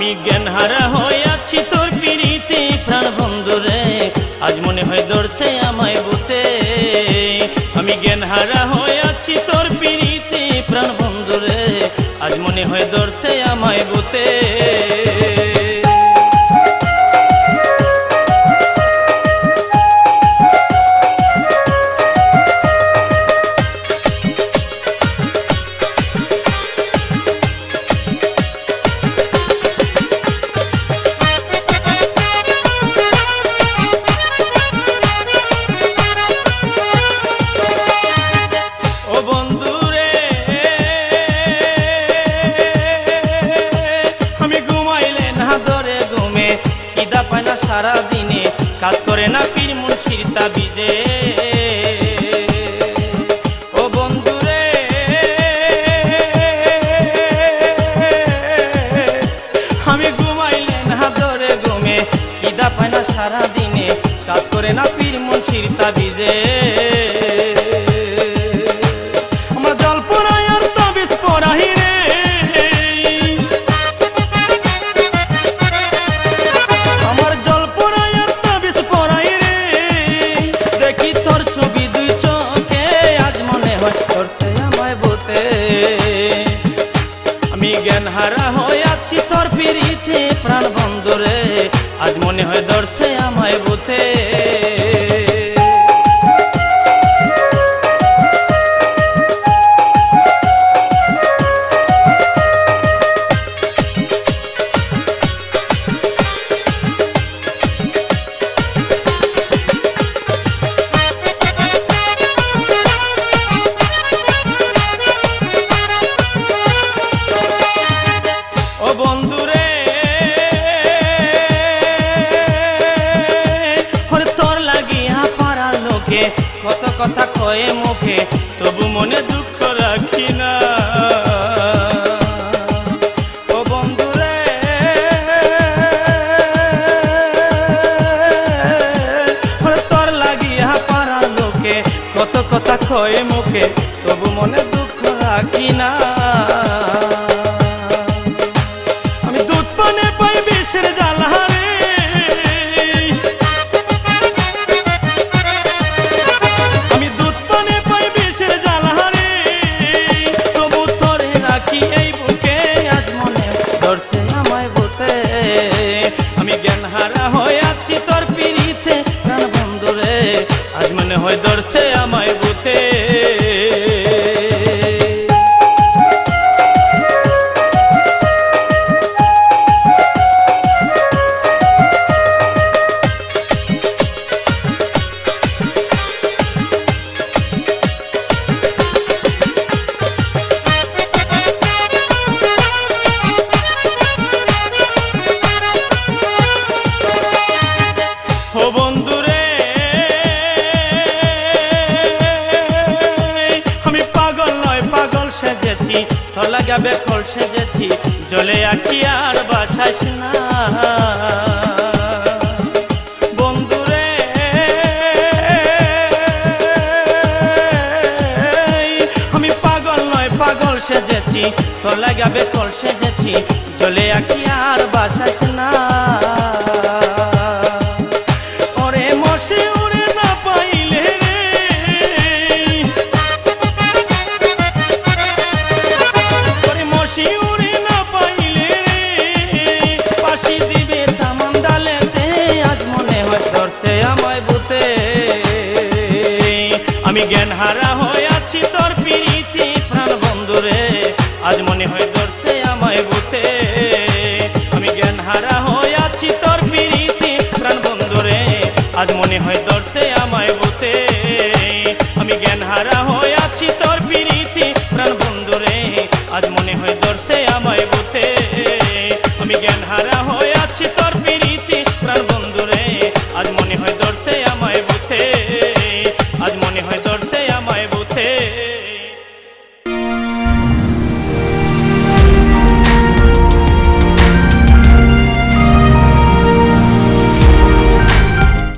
আমি জ্ঞান হারা হয়ে আছি, তোর পিড়িতে প্রাণ বন্ধুরে আজ মনে হয় দর্শে আমায় বুতে। আমি জ্ঞান হারা হয়ে আছি, তোর পিড়িতে প্রাণ বন্ধুরে আজ মনে হয় দর্শে আমায় বুতে। মুন্সির যে ও বন্ধুরে, আমি ঘুমাইলে না ধরে ঘুমে কিদা পায় না সারাদিনে, কাজ করে না পীর মুন্সির তাবিজে হারা হয়ে আছি তোর পিড়িতে। কথা কয়ে মুখে, তবু মনে দুঃখ রাখি না। কত কথা কয়ে মুখে, তবু মনে দুঃখ রাখি না। আমায় সেজেছি গাবে কল সেজেছি। জলে আঁকি আর বাসাস না। আমি পাগল নয়, পাগল সেজেছি। তোর লাগাবে কল সেজেছি। জলে আঁকি আর বাসাইস না। আমি জ্ঞান হারা হয়ে আছি, তোর পিড়িতি প্রাণ বন্ধুরে। আজ মনে হয় দর্শে আমায় বুতে আমি জ্ঞান হারা হয়ে আছি, তোর পিড়িতি প্রাণ বন্ধুরে। আজ মনে হয় দর্শে আমায় বুতে আমি জ্ঞান হারা হয়ে আছি, তোর পিড়িতি প্রাণ বন্ধুরে। আজ মনে হয় দর্শে আমায় বুতে আমি জ্ঞান হারা হয়ে আছি, তোর